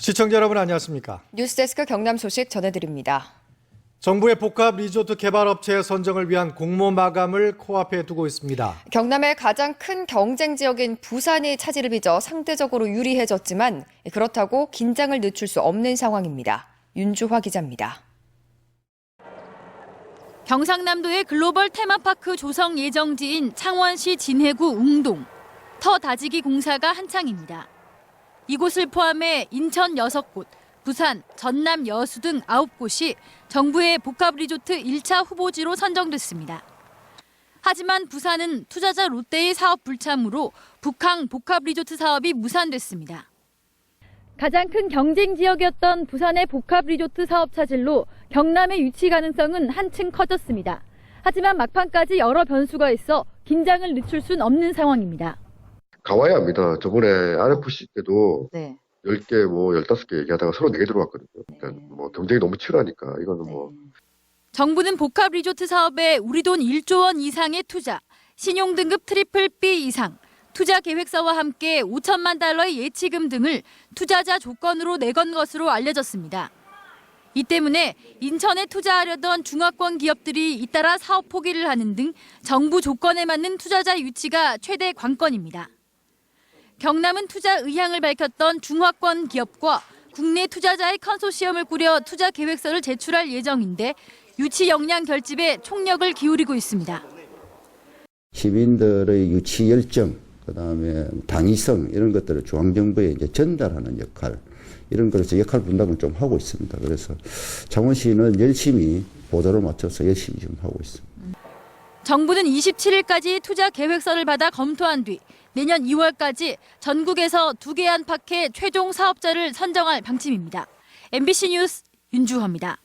시청자 여러분 안녕하십니까? 뉴스데스크 경남 소식 전해드립니다. 정부의 복합 리조트 개발 업체 선정을 위한 공모 마감을 코앞에 두고 있습니다. 경남의 가장 큰 경쟁 지역인 부산이 차질을 빚어 상대적으로 유리해졌지만 그렇다고 긴장을 늦출 수 없는 상황입니다. 윤주화 기자입니다. 경상남도의 글로벌 테마파크 조성 예정지인 창원시 진해구 웅동. 터 다지기 공사가 한창입니다. 이곳을 포함해 인천 6곳, 부산, 전남 여수 등 9곳이 정부의 복합 리조트 1차 후보지로 선정됐습니다. 하지만 부산은 투자자 롯데의 사업 불참으로 북항 복합 리조트 사업이 무산됐습니다. 가장 큰 경쟁 지역이었던 부산의 복합 리조트 사업 차질로 경남의 유치 가능성은 한층 커졌습니다. 하지만 막판까지 여러 변수가 있어 긴장을 늦출 순 없는 상황입니다. 가와야 합니다. 저번에 RFC 때도 네. 10개, 뭐 15개 얘기하다가 서로 4개 들어왔거든요. 그러니까 네. 뭐 경쟁이 너무 치열하니까 이거는 뭐 정부는 복합 리조트 사업에 우리 돈 1조 원 이상의 투자, 신용 등급 트리플 B 이상, 투자 계획서와 함께 5천만 달러의 예치금 등을 투자자 조건으로 내건 것으로 알려졌습니다. 이 때문에 인천에 투자하려던 중화권 기업들이 잇따라 사업 포기를 하는 등 정부 조건에 맞는 투자자 유치가 최대 관건입니다. 경남은 투자 의향을 밝혔던 중화권 기업과 국내 투자자의 컨소시엄을 꾸려 투자 계획서를 제출할 예정인데 유치 역량 결집에 총력을 기울이고 있습니다. 시민들의 유치 열정, 그 다음에 당위성 이런 것들을 중앙정부에 이제 전달하는 역할 이런 것에서 역할 분담을 좀 하고 있습니다. 그래서 창원시는 열심히 보도를 맞춰서 열심히 좀 하고 있습니다. 정부는 27일까지 투자 계획서를 받아 검토한 뒤 내년 2월까지 전국에서 두 개 안팎의 최종 사업자를 선정할 방침입니다. MBC 뉴스 윤주호입니다.